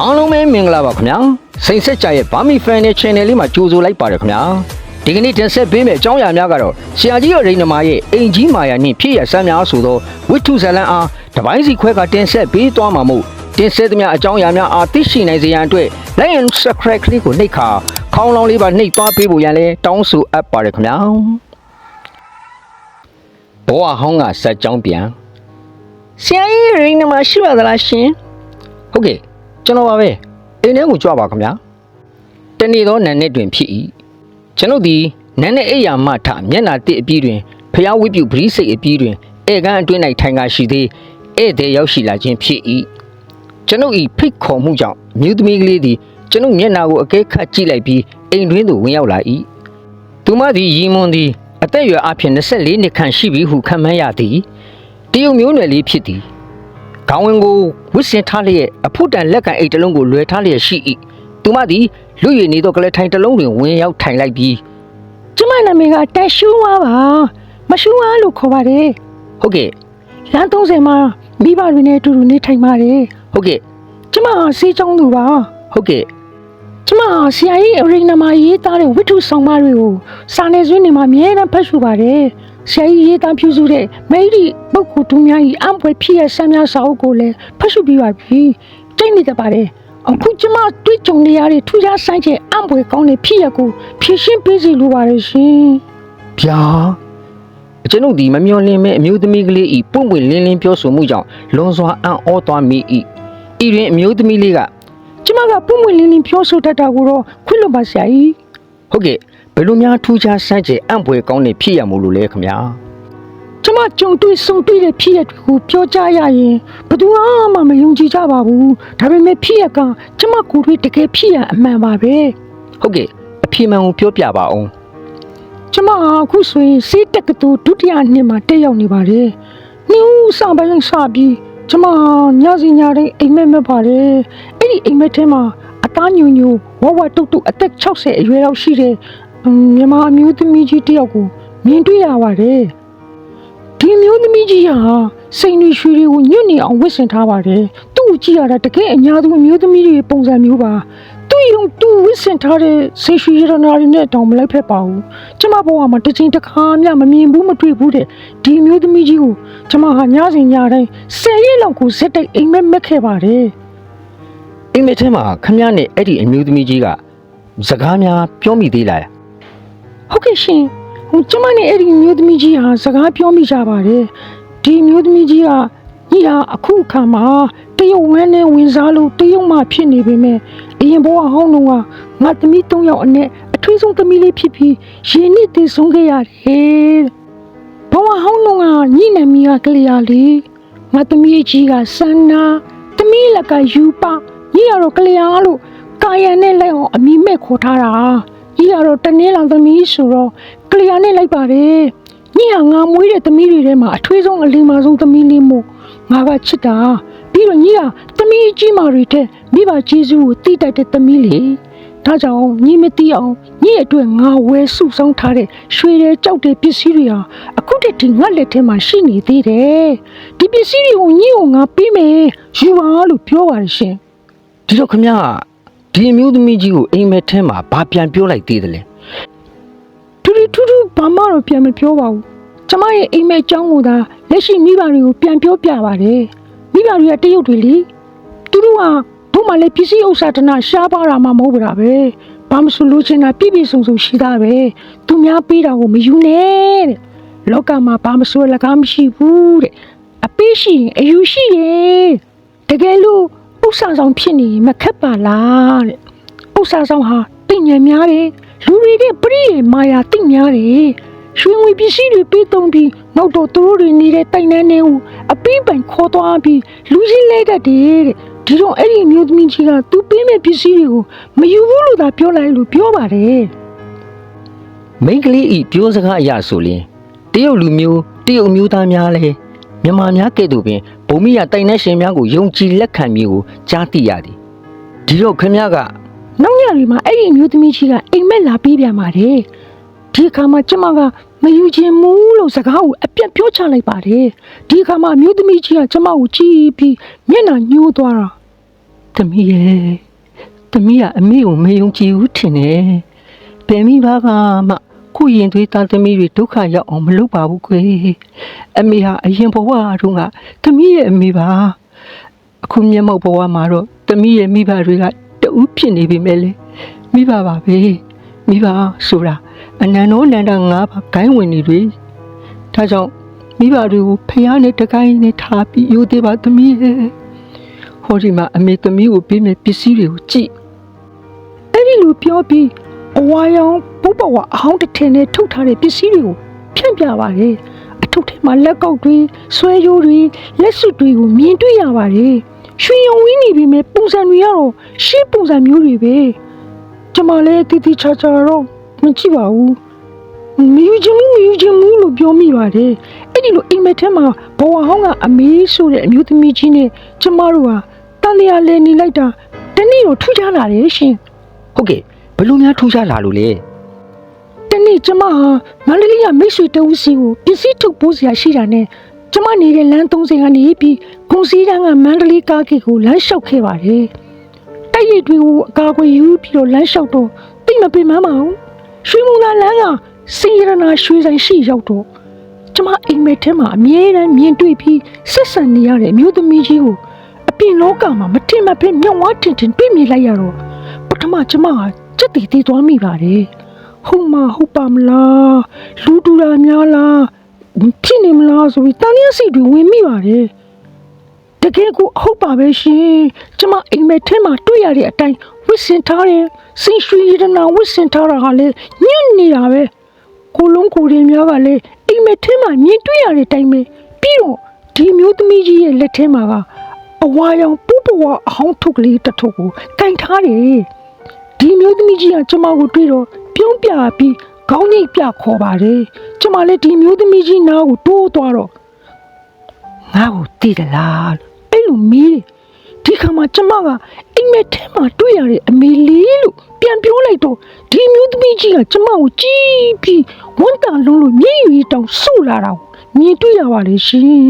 အားလုံးပဲမင်္ဂလာပါခင်ဗျာစိန်ဆက်ကြရဲ့ဘာမီဖန်နဲ့ channel လေးမှာကြိုဆိုလိုက်ပါတယ်ခင်ဗျာဒီကနေ့တင်ဆက်ပေးမယ့်အကြောင်းအရာများကတော့ဆရာကြီးရရိန်နမရဲ့အိမ်ကြီးမာယာနှင့်ဖြစ်ရစမ်းများဆိုသောဝိထုဇလန်အားတပိုင်းစီခွဲကတင်ဆက်ပေးသွားမှာမို့တင်ဆက်သမျှအကြောင်းအရာများအားသိရှိနိုင်စေရန်အတွက် like and subscribe ကလေးကိုနှိပ်ခါခေါင်းလောင်းလေးပါနှိပ်သွားပေးဖို့ရန်လဲတောင်းဆိုအပ်ပါတယ်ခင်ဗျာဘောဟောင်းကစက်ကြောင်းပြန်ဆရာကြီးရိန်နမရှိပါသလားရှင်ဟုတ်ကဲ့ ကျွန်တော်ပါပဲအိမ်ထဲကိုကြွပါခင်ဗျာတနေ့သောနံနဲ့တွင်ဖြစ်၏ကျွန်ုပ်သည်နန်းနဲ့အိယာမထမျက်နာတစ်အပြီးတွင်ဖျားဝိပုပရိစိတ်အပြီးတွင်ဧကန်အတွင်း၌ထိုင်ကားရှိသေးဧည့်သည်ရောက်ရှိလာခြင်းဖြစ်၏ကျွန်ုပ်၏ဖိတ်ခေါ်မှုကြောင့်မြူသမီးကလေးသည်ကျွန်ုပ်မျက်နာကိုအကဲခတ်ကြည့်လိုက်ပြီးအိမ်တွင်းသို့ဝင်ရောက်လာ၏သူမသည်ရီမွန်သည်အသက်အရွယ်အပြင်24နှစ်ခန့်ရှိပြီဟုခံမှန်းရသည်တရုတ်မျိုးနွယ်လေးဖြစ်သည် ခေါင်းဝင်ကိုဝစ်စင်ထားလျက်အဖို့တန်လက်ကန်အိတ်တစ်လုံးကိုလွယ်ထားလျက်ရှိ၏သူမသည်လူရည်နေသောကလေးထိုင်တစ်လုံးတွင်ဝင်ရောက်ထိုင်လိုက်ပြီးကျမနာမည်ကတက်ရှူဝါပါမရှူဝါလို့ခေါ်ပါတယ်ဟုတ်ကဲ့လမ်း30မှာမိဘတွေနဲ့အတူတူနေထိုင်ပါတယ်ဟုတ်ကဲ့ကျမဟာစေးချောင်းသူပါဟုတ်ကဲ့ကျမဟာဆရာကြီးအရိန်နာမရေးသားတဲ့ဝိထုဆောင်မတွေကိုစာနယ်ဇင်းတွေမှာအမြဲတမ်းဖတ်ရှုပါတယ် ဆရာကြီးရေးသားပြုစုတဲ့မိဒီပုဂ္ဂိုလ်သူများကြီးအံပွဲဖြစ်ရဆမ်းများစာအုပ်ကိုလည်းဖတ်ရှုပြီးပါပြီတိတ်နေတတ်ပါတယ်အခုကျမတွေ့ကြုံနေရတဲ့ထူးခြားဆိုင်တဲ့အံပွဲကောင်းတဲ့ဖြစ်ရကိုဖြည့်ရှင်းပေးစီလိုပါတယ်ရှင်ဗျာအကျွန်ုပ်ဒီမမျော်လင့်မဲ့အမျိုးသမီးကလေးဤပွင့်ပွင့်လင်းလင်းပြောဆိုမှုကြောင့်လွန်စွာအံ့ဩသွားမိ၏ဤတွင်အမျိုးသမီးလေးကကျမကပုံမွင့်လင်းလင်းပြောဆိုတတ်တာကိုတော့ခွင့်လွတ်ပါဆရာကြီးဟုတ်ကဲ့ ဘယ်လိုများထူးခြားဆန်းကျင်အံ့ဖွယ်ကောင်းနေဖြစ်ရမို့လို့လဲခင်ဗျာကျမကြုံတွေ့ဆုံတွေ့တဲ့ဖြစ်ရတွေကိုပြောကြရရင်ဘယ်သူမှမယုံကြည်ကြပါဘူးဒါပေမဲ့ဖြစ်ရကကျမကိုယ်တွေ့တကယ်ဖြစ်ရအမှန်ပါပဲဟုတ်ကဲ့အဖြေမှန်ကိုပြောပြပါအောင်ကျမဟာအခုဆိုရင်စေးတက္ကသိုလ်ဒုတိယနှစ်မှာတက်ရောက်နေပါတယ်နှူးစပိုင်းစပြီးကျမဟာညစီညတိုင်းအိမ်မက်မက်ပါတယ်အဲ့ဒီအိမ်မက်ထဲမှာအသားညူညူဝဝတုတ်တုတ်အသက်60အရွယ်လောက်ရှိတဲ့อืม မြန်မာအမျိုးသမီးကြီးတစ်ယောက်ကိုမြင်တွေ့ရပါတယ်ဒီမျိုးသမီးကြီးဟာစိန်တွေရွှေတွေကိုညွတ်နေအောင်ဝစ်ဆင်ထားပါတယ်သူ့ကိုကြည့်ရတာတကယ်အညာသူအမျိုးသမီးတွေပုံစံမျိုးပါသူ့ရုံသူ့ဝစ်ဆင်ထားတဲ့စိတ်ရွှေရတနာတွေနဲ့တောင်မလိုက်ဖက်ပါဘူးကျမဘဝမှာတစ်ချိန်တစ်ခါမှမမြင်ဘူးမတွေ့ဘူးတဲ့ဒီအမျိုးသမီးကြီးကိုကျမဟာညစဉ်ညတိုင်းဆယ်ရက်လောက်ကိုစက်တိုက်အိမ်မက်မက်ခဲ့ပါတယ်အိမ်မက်ထဲမှာခမည်းနဲ့အဲ့ဒီအမျိုးသမီးကြီးကစကားများပြောမိသေးလား ဟုတ်ကဲ့ရှင်ဟိုကျမနဲ့အဲ့ဒီအမျိုးသမီးကြီးဟာစကားပြောမိကြပါတယ်ဒီအမျိုးသမီးကြီးကညီဟာအခုအခါမှာတရုတ်ဝမ်းနဲ့ဝင်စားလို့တရုတ်မှဖြစ်နေပေမဲ့အရင်ဘဝဟောင်းတော့ကငါသမီး၃ယောက်အနက်အထွေးဆုံးသမီးလေးဖြစ်ပြီးရင်နှစ်တည်ဆုံးခဲ့ရတယ်ဘဝဟောင်းတော့ကညီနမီကကလေးရလေငါသမီးကြီးကစန္နာသမီးလက်ကယူပါညီရတော့ကလေးရလို့ကာယံနဲ့လိုက်အောင်အမိမဲ့ခေါ်ထားတာ ကြီးကတော့တနည်းလောင်သမီးဆိုတော့ကလျာနဲ့လိုက်ပါတယ်ညီဟာငါမွေးတဲ့သမီးတွေထဲမှာအထွေးဆုံးအလင်းမဆုံးသမီးလေးမို့ငါကချစ်တာပြီးတော့ညီဟာသမီးကြီးမာတွေတဲ့မိဘကျေးဇူးကိုတိတိုက်တဲ့သမီးလေဒါကြောင့်ညီမသိအောင်ညီအတွက်ငါဝဲစုဆောင်ထားတဲ့ရွှေတဲ့ကြောက်တဲ့ပစ္စည်းတွေဟာအခုတည်းကငါလက်ထဲမှာရှိနေသေးတယ်ဒီပစ္စည်းတွေကိုညီကိုငါပေးမယ်ယူပါလို့ပြောပါတယ်ရှင်ဒီတော့ခမည်း ဒီအမျိုးသမီးကြီးကိုအိမ်မက်ထဲမှာဘာပြန်ပြောလိုက်သေးတယ်လဲထူးထူးထူးထူးဘာမှတော့ပြန်မပြောပါဘူးကျမရဲ့အိမ်မက်အကြောင်းကိုသာလက်ရှိမိဘတွေကိုပြန်ပြောပြပါတယ်မိဘတွေကတရုတ်တွေလေသူတို့ကဘုမလည်းပစ္စည်းဥစ္စာတနာရှားပါတာမှမဟုတ်ပါပဲဘာမဆိုလို့ချင်တာပြည့်ပြည့်စုံစုံရှိတာပဲသူများပေးတာကိုမယူနဲ့တဲ့လောကမှာဘာမဆိုလကားမရှိဘူးတဲ့အပေးရှိရင်အယူရှိရဲ့တကယ်လို့ ဥစ္စာဆောင်ဖြစ်နေရင်မခက်ပါလားတဲ့ဥစ္စာဆောင်ဟာတိတ်ညံများတယ်လူတွေကပရိယေမာယာတိတ်များတယ်ရွှေငွေပစ္စည်းတွေပေးသုံးပြီးနောက်တော့သူတို့တွေနေတဲ့တိုင်နှန်းနေဦးအပင်းပိုင်ခေါ်သွားပြီးလူကြီးလဲတတ်တယ်တဲ့ဒီတော့အဲ့ဒီအမျိုးသမီးကြီးကသူပေးမဲ့ပစ္စည်းတွေကိုမယူဘူးလို့သာပြောလိုက်လို့ပြောပါတယ်မိန်းကလေးဤပြောစကားအရဆိုရင်တရုတ်လူမျိုးတရုတ်မျိုးသားများလဲမြန်မာများကဲ့သို့ပင် ဗုံမိရတိုင်နှက်ရှင်များကိုယုံကြည်လက်ခံမျိုးကိုကြားသိရသည်ဒီတော့ခမည်းကနောက်ညတွေမှာအဲ့ဒီအမျိုးသမီးကြီးကအိမ်မက်လာပြီးပြန်ပါတယ်ဒီအခါမှာကျမကမယူခြင်းမူလို့စကားကိုအပြတ်ပြောချလိုက်ပါတယ်ဒီအခါမှာအမျိုးသမီးကြီးကကျမကိုကြည့်ပြီးမျက်နှာညှိုးသွားတာတသမီးရဲ့သမီးကအမေကိုမယုံကြည်ဘူးထင်တယ်ဘယ်မိဘကမှ ကိုယ့်ရင်သွေးသားသမီးတွေဒုက္ခရောက်အောင်မလုပ်ပါဘူးကွယ်အမေဟာအရင်ဘဝတုန်းကသမီးရဲ့အမေပါအခုမျက်မှောက်ဘဝမှာတော့သမီးရဲ့မိဘတွေကတူးဖြစ်နေပြီမဲ့လေမိဘပါပဲမိဘဆိုတာအနန္တောနန္ဒငါးပါးဂိုင်းဝင်နေတွေဒါကြောင့်မိဘတွေကိုဖျားနဲ့တကိုင်းနဲ့ထားပြီးယူသေးပါသမီးရဲ့ဟောဒီမှာအမေသမီးကိုပေးမဲ့ပစ္စည်းတွေကိုကြည့်အဲ့ဒီလိုပြောပြီး အဝါရောင်ပုပ္ပဝါအဟောင်းတစ်ထည်နဲ့ထုတ်ထားတဲ့ပစ္စည်းတွေကိုဖြန့်ပြပါတယ်အထုပ်ထဲမှာလက်ကောက်တွေဆွဲရိုးတွေလက်စွပ်တွေကိုမြင်တွေ့ရပါတယ်ရွှေရုံဝင်းနေပြီမဲ့ပုံစံတွေကတော့ရှေးပုံစံမျိုးတွေပဲကျမလည်းတီတီချာချာတော့မကြည့်ပါဘူးမယူချင်ဘူးမယူချင်ဘူးလို့ပြောမိပါတယ်အဲ့ဒီလိုအိမ်မက်ထဲမှာဘဝဟောင်းကအမေးဆိုတဲ့အမျိုးသမီးကြီးနဲ့ကျမတို့ဟာတန်တရားလဲနေလိုက်တာတနေ့တော့ထူးခြားလာတယ်ရှင်ဟုတ်ကဲ့ ဘလို့များထူးခြားလာလို့လဲတနေ့ကျမဟာမန္တလေးကမိတ်ဆွေတဦးစီကိုပစ္စည်းထုတ်ပိုးစရာရှိတာနဲ့ကျမနေတဲ့လမ်း30ကနေပြီးဂုံစည်းတန်းကမန္တလေးကားဂိတ်ကိုလမ်းလျှောက်ခဲ့ပါတယ်တိုက်ရိုက်တွေကိုအကာအကွယ်ယူပြီးတော့လမ်းလျှောက်တော့တိတ်မပင်မမအောင်ရွှေမုံသာလမ်းကစင်ရနာရွှေဆိုင်ရှိရောက်တော့ကျမအိမ်မက်ထဲမှာအမြဲတမ်းမြင်တွေ့ပြီးဆက်ဆံနေရတဲ့အမျိုးသမီးကြီးကိုအပြင်လောကမှာမထင်မှတ်ဘဲမြောက်ဝါထင်ထင်တွေ့မြင်လိုက်ရတော့ပထမကျမဟာ စက်တီတီသွားမိပါတယ်ဟုတ်မဟုတ်ပါမလားလူတူတာများလားဖြစ်နေမလားဆိုပြီးတန်ရစီတွေဝင်မိပါတယ်တကယ်ကိုဟုတ်ပါပဲရှင်ကျမအိမ်မက်ထဲမှာတွေ့ရတဲ့အတိုင်းဝစ်စင်ထားတယ်စင်ရွှေရတနာဝစ်စင်ထားတာဟာလေညံ့နေတာပဲကိုလုံးကိုရင်များကလည်းအိမ်မက်ထဲမှာမြင်တွေ့ရတဲ့အတိုင်းပဲပြီးတော့ဒီမျိုးသမီးကြီးရဲ့လက်ထဲမှာကအဝါရောင်ပူပဝါအဟောင်းထုတ်ကလေးတစ်ထုပ်ကိုကင်ထားတယ် ဒီမျိုးသမီးကြီးကကျမကိုတွေ့တော့ပြုံးပြပြီးခေါင်းညိတ်ပြခေါ်ပါတယ်ကျမလည်းဒီမျိုးသမီးကြီးနားကိုတိုးသွားတော့ငါ့ကိုတည်သလားအဲ့လိုမီးတယ်ဒီခါမှာကျမကအိမ်မက်ထဲမှာတွေ့ရတဲ့အမေလေးလို့ပြန်ပြောလိုက်တော့ဒီမျိုးသမီးကြီးကကျမကိုကြည့်ပြီးဝန်တန်လုံးလို့မျက်ရည်တောင်ဆူလာတာကိုမြင်တွေ့ရပါလေရှင်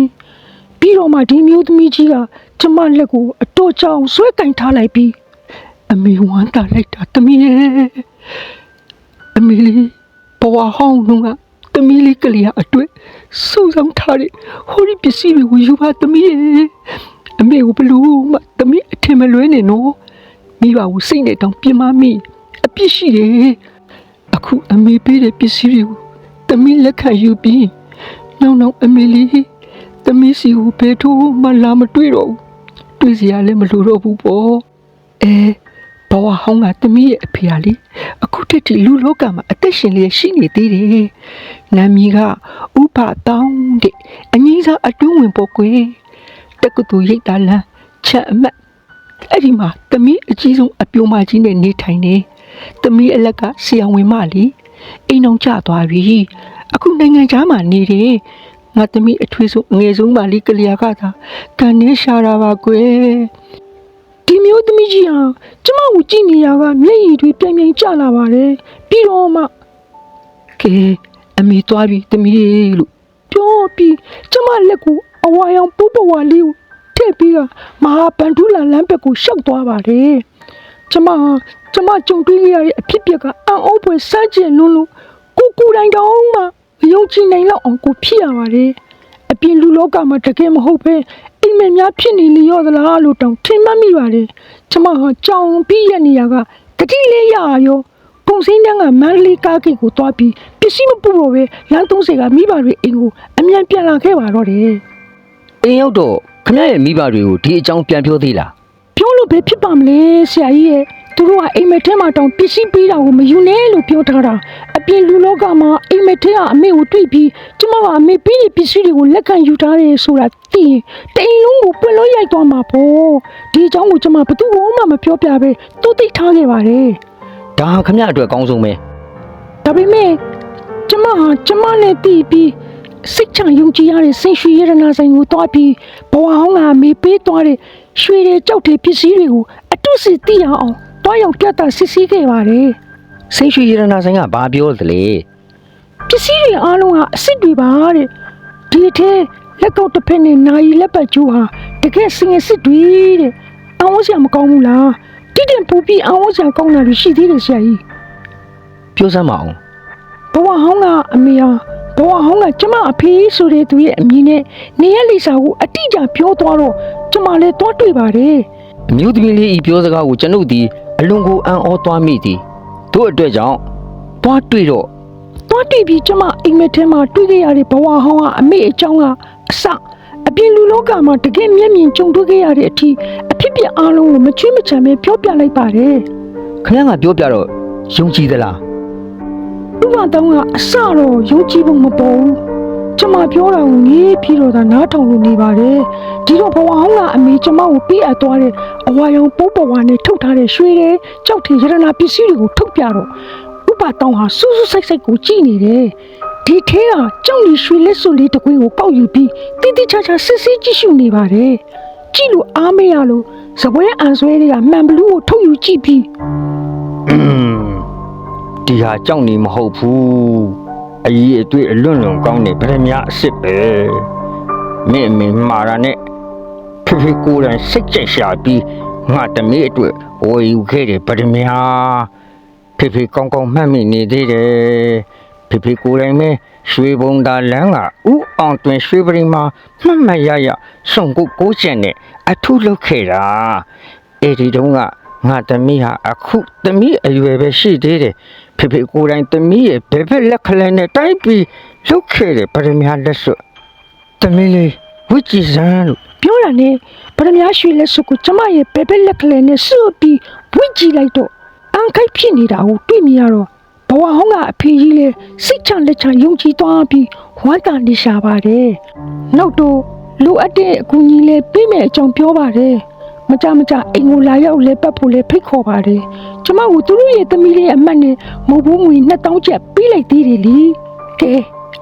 ပြီးတော့မှဒီမျိုးသမီးကြီးကကျမလက်ကိုအတော့ကြောင်ဆွဲကင်ထားလိုက်ပြီး အမေဝမ်းတာလိုက်တာတမီးရဲ့အမေလေးဘဝဟောင်းလုံးကတမီးလေးကလေးဟာအတွက်စုဆောင်ထားတဲ့ဟိုဒီပစ္စည်းတွေကိုယူပါတမီးရဲ့အမေကိုဘလို့မှတမီးအထင်မလွဲနေနော်မိဘကိုစိတ်နဲ့တောင်ပြင်မမိအပြစ်ရှိတယ်အခုအမေပေးတဲ့ပစ္စည်းတွေကိုတမီးလက်ခံယူပြီးနောက်နောက်အမေလေးတမီးစီကိုဘယ်ထိုးမှလာမတွေ့တော့ဘူးတွေ့စရာလည်းမလိုတော့ဘူးပေါ့အဲ ဘဝဟောင်းကတမီးရဲ့အဖေဟာလေအခုတည်းဒီလူလောကမှာအသက်ရှင်လျက်ရှိနေသေးတယ်။နာမည်ကဥပတောင်းတဲ့အငင်းစားအတွင်းဝင်ပေါ်ကွယ်တက္ကသိုလ်ရိတ်တာလန်ချက်အမတ်အဲ့ဒီမှာတမီးအကြီးဆုံးအပြိုမကြီးနဲ့နေထိုင်နေတမီးအလက်ကဆရာဝန်မလေးအိမ်အောင်ကျသွားပြီအခုနိုင်ငံခြားမှာနေတယ်ငါတမီးအထွေးဆုံးအငယ်ဆုံးမလေးကလျာကသာကန်နေရှာတာပါကွယ် ဒီမျိုးသမီးကြီးဟာကျမကိုကြည့်နေရကမျက်ရည်တွေပြင်းပြင်းကျလာပါတယ်ပြီးတော့မှကဲအမေသွားပြီသမီးလို့ပြောပြီးကျမလက်ကိုအဝါရောင်ပူပဝါလေးကိုထည့်ပြီးကမဟာဗန္ဓုလာလမ်းဘက်ကိုရှောက်သွားပါတယ်ကျမဟာကျမကြုံတွေ့ခဲ့ရတဲ့အဖြစ်အပျက်ကအံ့ဩဖွယ်စမ်းကျင်လွန်းလို့ကိုကိုယ်တိုင်တောင်မှမယုံကြည်နိုင်လောက်အောင်ကိုဖြစ်ရပါတယ်အပြင်လူလောကမှာတကယ်မဟုတ်ပဲ အိမ်မက်များဖြစ်နေလျော့သလားလို့တောင်ထင်မှတ်မိပါတယ်။ကျမဟာကြောင်ပြီးရနေရကတတိလေးရရောပုံစင်းတန်းကမန္တလေးကားကိတ်ကိုသွားပြီးပစ္စည်းမပူတော့ပဲလမ်း30ကမိဘတွေအိမ်ကိုအမြန်ပြန်လာခဲ့ပါတော့တယ်အိမ်ရောက်တော့ခမရရဲ့မိဘတွေကိုဒီအကြောင်းပြန်ပြောသေးလား။ပြောလို့ပဲဖြစ်ပါမလဲဆရာကြီးရဲ့ သူတို့ကအိမ်မက်ထဲမှာတောင်ပစ္စည်းပေးတာကိုမယူနဲ့လို့ပြောထားတာအပြင်လူလောကမှာအိမ်မက်ထဲကအမေကိုတွေ့ပြီးကျမကအမေပေးတဲ့ပစ္စည်းတွေကိုလက်ခံယူထားတယ်ဆိုတာသိရင်တိမ်လုံးကိုပွင့်လို့ရိုက်သွားမှာပေါ့ဒီအကြောင်းကိုကျမဘယ်သူမှမပြောပြပဲတိုးတိတ်ထားခဲ့ပါတယ်ဒါဟာခမရအတွက်အကောင်းဆုံးပဲဒါပေမဲ့ကျမဟာကျမနဲ့တည်ပြီးစိတ်ချယုံကြည်ရတဲ့ဆင်ရွှေရတနာဆိုင်ကိုတွားပြီးဘဝဟောင်းကမေပေးသွားတဲ့ရွှေတွေကြောက်တဲ့ပစ္စည်းတွေကိုအတုစီသိရအောင် တွားရောက်ပြတ်တာစစ်ဆေးခဲ့ပါတယ်စိတ်ရွှေရတနာဆိုင်ကဘာပြောသလဲပစ္စည်းတွေအားလုံးဟာအစ်စ်တွေပါတဲ့ဒီအထဲလက်ကောက်တစ်ဖက်နဲ့နာယီလက်ပတ်ကျိုးဟာတကယ်စင်အစ်စ်တွေတဲ့အံ့ဩစရာမကောင်းဘူးလားတိတင်ပူပြီးအံ့ဩစရာကောင်းတာတွေရှိသေးတယ်ဆရာကြီးပြောစမ်းမအောင်ဘဝဟောင်းကအမေဟာဘဝဟောင်းကကျမအဖေဆိုတဲ့သူရဲ့အမည်နဲ့နေရလိစာကိုအတိအကျပြောသွားတော့ကျမလည်းတွားတွေ့ပါတယ်အမျိုးသမီးလေးဤပြောစကားကိုကျွန်ုပ်သည် အလွန်ကိုအံ့ဩသွားမိသည်တို့အတွက်ကြောင့်တွားတွေ့တော့တွားတွေ့ပြီးကျမအိမ်မက်ထဲမှာတွေ့ခဲ့ရတဲ့ဘဝဟောင်းကအမေအကြောင်းကအစအပြင်လူလောကမှာတကယ်မျက်မြင်ကြုံတွေ့ခဲ့ရတဲ့အထိအဖြစ်ပြက်အလုံးကိုမချွေးမချမ်းပဲပြောပြလိုက်ပါတယ်ခဏကပြောပြတော့ယုံကြည်သလားဥပဒေကအစတော့ယုံကြည်ဖို့မပေါ်ဘူး ကျမပြောတာကိုငေးပြီးတော့သာနားထောင်လို့နေပါတယ်ဒီတော့ဘဝဟောင်းကအမေကျမကိုပေးအပ်သွားတဲ့အဝါရောင်ပိုးပေါ်ဝါနဲ့ထုတ်ထားတဲ့ရွှေတွေကြောက်ထင်ရတနာပစ္စည်းတွေကိုထုတ်ပြတော့ဥပဒေဟာစူးစူးဆိုင်ဆိုင်ကိုကြည့်နေတယ်ဒီထဲကကြောက်နေရွှေလက်စွပ်လေးတစ်ခွေးကိုကောက်ယူပြီးတိတိကျကျစစ်စစ်ကြည့်ရှုနေပါတယ်ကြည့်လို့အားမရလို့ဇပွဲအန်ဆွဲတွေကမှန်ဘလူးကိုထုတ်ယူကြည့်ပြီးအင်းဒီဟာကြောက်နေမဟုတ်ဘူး အကြီးအတွေ့အလွန့်လွန်ကောင်းနေဗရမ ्या အစ်စ်ပဲမင်းအမင်းမာရနဲ့ဖေဖေကိုယ်တိုင်စိတ်ကြက်ရှာပြီးငါတမေးအတွက်ဝယ်ယူခဲ့တယ်ဗရမ ्या ဖေဖေကောင်းကောင်းမှတ်မိနေသေးတယ်ဖေဖေကိုယ်တိုင်ပဲရွှေဘုံသာလမ်းကဥအောင်တွင်ရွှေပရိမာမှတ်မှတ်ရရစုံကိုကိုးချက်နဲ့အထုလုပ်ခဲ့တာအဲ့ဒီတုန်းကငါသမီးဟာအခုသမီးအရွယ်ပဲရှိသေးတယ် ဖေဖေကိုယ်တိုင်သမီးရဲ့ဘယ်ဘက်လက်ခလဲနဲ့တိုက်ပြီးလုပ်ခဲ့တယ်ပရမညာလက်စွပ်သမီးလေးဝိကြည်စမ်းလို့ပြောတာနဲ့ပရမရွှေလက်စွပ်ကိုကျမရဲ့ဘဲဘဲလက်ကလေးနဲ့စွပ်ပြီးဝိကြည့်လိုက်တော့အန်ခိုက်ဖြစ်နေတာကိုတွေ့မြင်ရတော့ဘဝဟောင်းကအဖေကြီးလဲစိတ်ချလက်ချယုံကြည်သွားပြီးဝမ်းသာနေရှာပါတယ်။နောက်တော့လိုအပ်တဲ့အကူအညီလဲပေးမယ်အကြောင်းပြောပါတယ်။ မကြမကြအိမ်ကိုလာရောက်လဲပတ်ဖို့လဲဖိတ်ခေါ်ပါတယ်။ကျမကသူတို့ရဲ့သမီးလေးအမတ်နဲ့မဟုတ်ဘူးငွေ2000ကျပ်ပေးလိုက်သေးတယ်လေ။ကဲ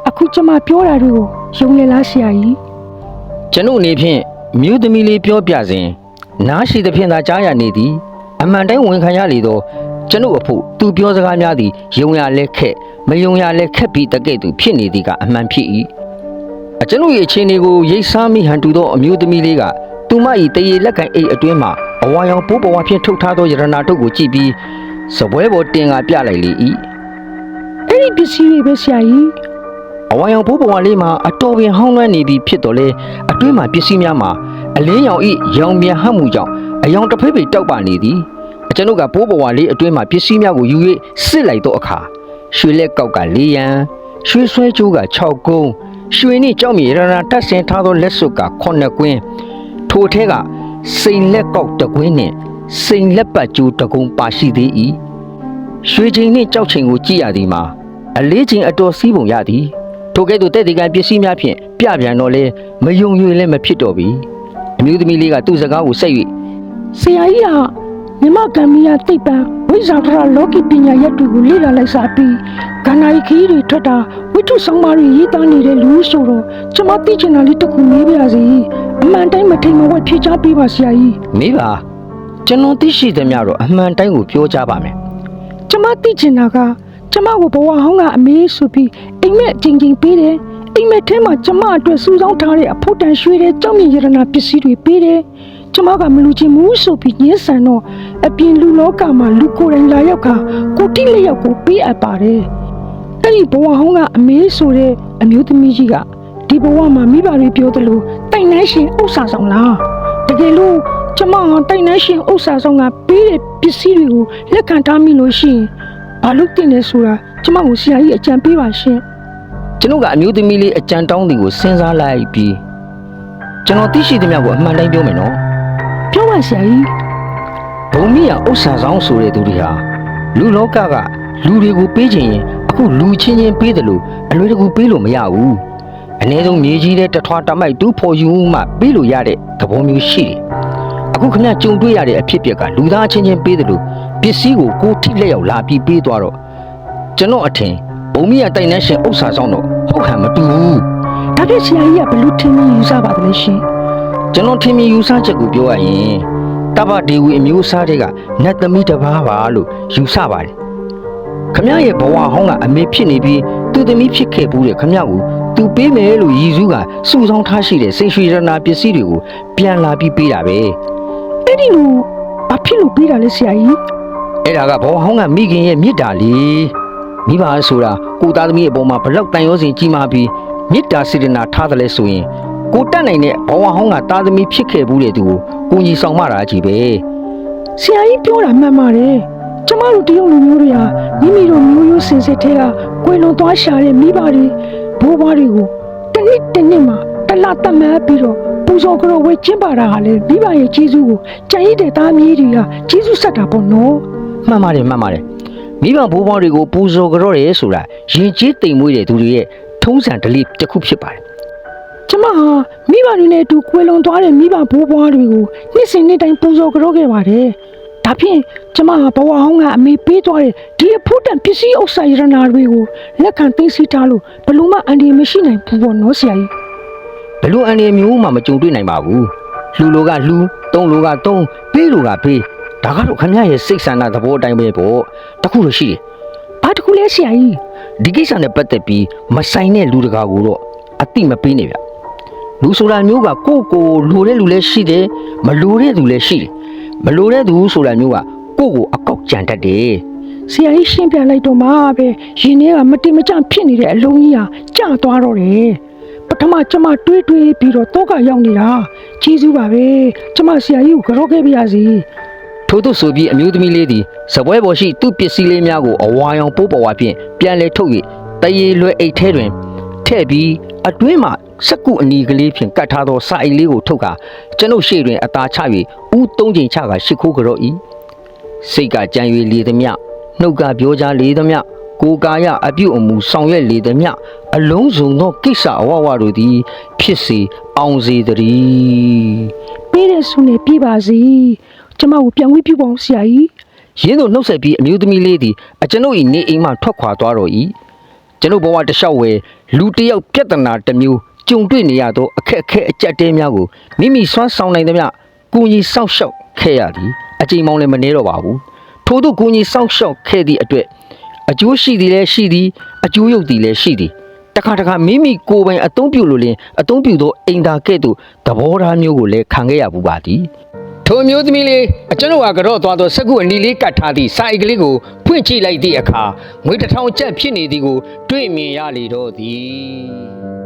အခုကျမပြောတာတွေကိုယုံရလားဆရာကြီး။ကျွန်ုပ်အနေဖြင့်မြို့သမီးလေးပြောပြစဉ်နားရှိသဖြင့်သာကြားရနေသည်အမှန်တိုင်းဝန်ခံရလေသောကျွန်ုပ်အဖို့သူပြောစကားများသည်ယုံရလဲခက်မယုံရလဲခက်ပြီးတကဲ့သို့ဖြစ်နေသည်ကအမှန်ဖြစ်၏အကျွန်ုပ်၏အခြေအနေကိုရိတ်စားမိဟန်တူသောအမျိုးသမီးလေးက သူမ၏တရေလက်ကန်အိတ်အတွင်းမှအဝါရောင်ပိုးပေါ်ဝါဖြင့်ထုတ်ထားသောယရနာတို့ကိုကြည့်ပြီးစပွဲပေါ်တင်ကပြလိုက်လေ၏哎အဲ့ဒီပစ္စည်းတွေပဲဆရာကြီးအဝါရောင်ဘိုးဘဝလေးမှာအတော်ပင်ဟောင်းလွှမ်းနေပြီဖြစ်တော်လဲအတွင်းမှာပစ္စည်းများမှာအလင်းရောင်ဤရောင်ပြန်ဟပ်မှုကြောင့်အယောင်တစ်ဖိတ်ဖိတ်တောက်ပါနေသည်အကျွန်ုပ်ကဘိုးဘဝလေးအတွင်းမှာပစ္စည်းများကိုယူ၍စစ်လိုက်တော့အခါရွှေလက်ကောက်က၄ရန်ရွှေဆွဲကြိုးက6ကုန်းရွှေနှင့်ကြောက်မြေရရတက်ဆင်ထားသောလက်စွပ်က9ကွင်း ထိုထဲကစိန်လက်ကောက်တစ်ကွင်းနှင့်စိန်လက်ပတ်ကြိုးတစ်ကုန်းပါရှိသေး၏ရွှေချိန်နှင့်ကြောက်ချိန်ကိုကြည့်ရသည်မှာအလေးချိန်အတော်စီးပုံရသည်ထိုကဲ့သို့တဲ့ဒီကံပစ္စည်းများဖြင့်ပြပြန်တော့လဲမယုံ၍လည်းမဖြစ်တော့ပြီအမျိုးသမီးလေးကသူ့စကားကိုဆက်၍ဆရာကြီးကမြမကံမီယာတိတ်ပံဝိဇာထရလောကီပညာရက်တွေကိုလေ့လာလိုက်စားပြီးကန္နာရီခီးတွေထွက်တာဝိတုဆောင်မတွေရေးသားနေတဲ့လူဆိုတော့ကျမသိချင်တာလေးတစ်ခုမေးပါရစေ အမှန်တိုင်းမထိန်မဝက်ဖြေချပေးပါဆရာကြီးမေးပါကျွန်တော်သိရှိသမျှတော့အမှန်တိုင်းကိုပြောကြပါမယ်ကျမသိချင်တာကကျမကိုဘဝဟောင်းကအမေဆိုပြီးအိမ်မက်အချင်းချင်းပေးတယ်အိမ်မက်ထဲမှာကျမအတွက်စူးစောင်းထားတဲ့အဖို့တန်ရွှေတဲ့ကြောက်မြင့်ရတနာပစ္စည်းတွေပေးတယ်ကျမကမလူချင်ဘူးဆိုပြီးညှင်းဆန်တော့အပြင်လူလောကမှာလူကိုယ်တိုင်လာရောက်ခါကိုတိလျောက်ကိုပေးအပ်ပါတယ်အဲ့ဒီဘဝဟောင်းကအမေဆိုတဲ့အမျိုးသမီးကြီးက ဒီဘဝမှာမိဘတွေပြောသလိုတိုင်နှန်းရှင်ဥစ္စာဆောင်လားတကယ်လို့ကျမကတိုင်နှန်းရှင်ဥစ္စာဆောင်ကပေးတဲ့ပစ္စည်းတွေကိုလက်ခံထားမိလို့ရှိရင်ဘာလို့တင်လဲဆိုတာကျမကိုဆရာကြီးအကြံပေးပါရှင်ကျွန်တော်ကအမျိုးသမီးလေးအကြံတောင်းသည်ကိုစဉ်းစားလိုက်ပြီးကျွန်တော်သိရှိသမျှကိုအမှန်တိုင်းပြောမယ်နော်ပြောပါဆရာကြီးဘုံမိရဥစ္စာဆောင်ဆိုတဲ့သူတွေဟာလူလောကကလူတွေကိုပေးချင်ရင်အခုလူချင်းချင်းပေးတယ်လို့အလွယ်တကူပေးလို့မရဘူး အ ਨੇ ဆုံးမြေကြီးတဲ့တထွားတမိုက်တူးဖော်ယူမှပေးလို့ရတဲ့သဘောမျိုးရှိတယ်အခုခဏကြုံတွေ့ရတဲ့အဖြစ်အပျက်ကလူသားချင်းချင်းပေးတယ်လို့ပစ္စည်းကိုကိုယ်ထိလက်ရောက်လာပြီးပေးသွားတော့ကျွန်တော်အထင်ဘုံမိရတိုင်နှန်းရှင်ဥစ္စာဆောင်တော့ဟုတ်ခံမတူဘူးဒါဖြင့်ဆရာကြီးကဘယ်လို့ထင်မြင်ယူဆပါသလဲရှင်ကျွန်တော်ထင်မြင်ယူဆချက်ကိုပြောရရင်တပ္ပဒေဝီအမျိုးအစားတွေကနတ်သမီးတစ်ပါးပါလို့ယူဆပါတယ်ခမရရဲ့ဘဝဟောင်းကအမေဖြစ်နေပြီးသူသမီးဖြစ်ခဲ့ဘူးတဲ့ခမရကို သူပေးမယ်လို့ရည်စူးကစုဆောင်းထားရှိတဲ့စိတ်ရွှေရတနာပစ္စည်းတွေကိုပြန်လာပြီးပေးတာပဲအဲ့ဒီလိုဘာဖြစ်လို့ပြီးတာလဲဆရာကြီးအဲ့ဒါကဘဝဟောင်းကမိခင်ရဲ့မြစ်တာလေမိဘဆိုတာကိုသားသမီးအပေါ်မှာဘလောက်တန်ရောစင်ကြီးမားပြီးမြစ်တာစေတနာထားတယ်လဲဆိုရင်ကိုတက်နိုင်တဲ့ဘဝဟောင်းကသားသမီးဖြစ်ခဲ့ဘူးတဲ့သူကိုကိုကြီးဆောင်မတာကြီးပဲဆရာကြီးပြောတာမှန်ပါတယ်ကျမတို့တရုတ်လူမျိုးတွေဟာမိမိတို့မျိုးရိုးစင်စစ်ထဲကကွယ်လွန်သွားရှာတဲ့မိဘတွေ ဘိုးဘွားတွေကိုတစ်နှစ်တစ်နှစ်မှာတစ်လတတ်မှတ်ပြီးတော့ပူဇော်ကြတော့ဝဲကျင်းပါတာဟာလေမိဘရဲ့ကျေးဇူးကိုကြံရည်တဲ့သားမြေးတွေကကျေးဇူးဆက်တာပေါ့နော်မှန်ပါတယ်မှန်ပါတယ်မိဘဘိုးဘွားတွေကိုပူဇော်ကြတော့တယ်ဆိုတာရင်ကျေးတိမ်မွေးတဲ့သူတွေရဲ့ထုံးစံဓလေ့တစ်ခုဖြစ်ပါတယ်ကျမဟာမိဘတွေနဲ့အတူကွယ်လွန်သွားတဲ့မိဘဘိုးဘွားတွေကိုနှစ်စဉ်နှစ်တိုင်းပူဇော်ကြတော့ခဲ့ပါတယ် ဒါဖြင့်ကျမဟာဘဝဟောင်းကအမေပေးသွားတဲ့ဒီအဖို့တန်ပစ္စည်းဥစ္စာရတနာတွေကိုလက်ခံသိမ်းဆည်းထားလို့ဘယ်လို့မှအန်ဒီမရှိနိုင်ဘူးပေါ့နော်ဆရာကြီးဘယ်လိုအန်ရမျိုးမှမကြုံတွေ့နိုင်ပါဘူးလှူလိုကလှူတုံးလိုကတုံးပေးလိုကပေးဒါကတော့ခမရရဲ့စိတ်ဆန္ဒသဘောအတိုင်းပဲပေါ့တခုလို့ရှိတယ်ဘာတခုလဲဆရာကြီးဒီကိစ္စနဲ့ပတ်သက်ပြီးမဆိုင်တဲ့လူတကာကိုတော့အတိမပေးနေဗျလူဆိုတာမျိုးကကိုယ့်ကိုယ်လိုတဲ့လူလည်းရှိတယ်မလိုတဲ့သူလည်းရှိတယ် မလိုတဲ့သူဆိုတာမျိုးကကိုယ့်ကိုအကောက်ကြံတတ်တယ်ဆရာကြီးရှင်းပြလိုက်တော့မှပဲရင်ထဲကမတင်မကျဖြစ်နေတဲ့အလုံးကြီးဟာကျသွားတော့တယ်ပထမကျမတွေးတွေးပြီးတော့တော့ကရောက်နေတာကျေးဇူးပါပဲကျမဆရာကြီးကိုကြောက်ခဲ့ပါရစေထို့သို့ဆိုပြီးအမျိုးသမီးလေးသည်စပွဲပေါ်ရှိသူ့ပစ္စည်းလေးများကိုအဝါရောင်ပိုးပေါ်ဝါဖြင့်ပြန်လဲထုတ်၍တရေလွယ်အိတ်ထဲတွင်ထည့်ပြီး အတွင်းမှစက္ကူအနီကလေးဖြင့်ကတ်ထားသောစာအိတ်လေးကိုထုတ်ကာကျွန်ုပ်ရှေ့တွင်အသာချ၍ဦးသုံးချိန်ချကာရှ िख ိုးကြတော့၏စိတ်ကကြံ၍လေသည်မြနှုတ်ကပြောကြားလေသည်မြကိုယ်ကာယအပြုအမူဆောင်ရွက်လေသည်မြအလုံးစုံသောကိစ္စအဝဝတို့သည် ဖြစ်စေအောင်စေတည်းပေးတဲ့ဆုနဲ့ပြပါစေကျမကိုပြန်ဝေးပြပါအောင်ဆရာကြီးရင်းတို့နှုတ်ဆက်ပြီးအမျိုးသမီးလေးသည်အကျွန်ုပ်၏နေအိမ်မှထွက်ခွာသွားတော့၏ ကျွန်ုပ်ဘဝတစ်လျှောက်ဝယ်လူတစ်ယောက်ပြဿနာတစ်မျိုးကြုံတွေ့နေရသောအခက်အခဲအကြက်တဲများကိုမိမိစွမ်းဆောင်နိုင်သမျှကိုကြီးစောင့်ရှောက်ခဲ့ရသည်အချိန်မောင်းလည်းမနေတော့ပါဘူးထို့သောကိုကြီးစောင့်ရှောက်ခဲ့သည့်အတွက်အကျိုးရှိသည်လည်းရှိသည်အကျိုးရုပ်သည်လည်းရှိသည်တခါတခါမိမိကိုယ်ပိုင်အသုံးပြုလို့လင်အသုံးပြုသောအိမ်သာကဲ့သို့သဘောထားမျိုးကိုလည်းခံခဲ့ရပူပါသည် ထိုမျိုးသမီးလေးအကျွန်ုပ်ဟာကတော့သွားသောစက္ကူအနီလေးကတ်ထားသည့်စာအိတ်ကလေးကိုဖွင့်ကြည့်လိုက်သည့်အခါငွေတစ်ထောင်ကျပ်ဖြစ်နေသည်ကို တွေ့မြင်ရလေတော့သည်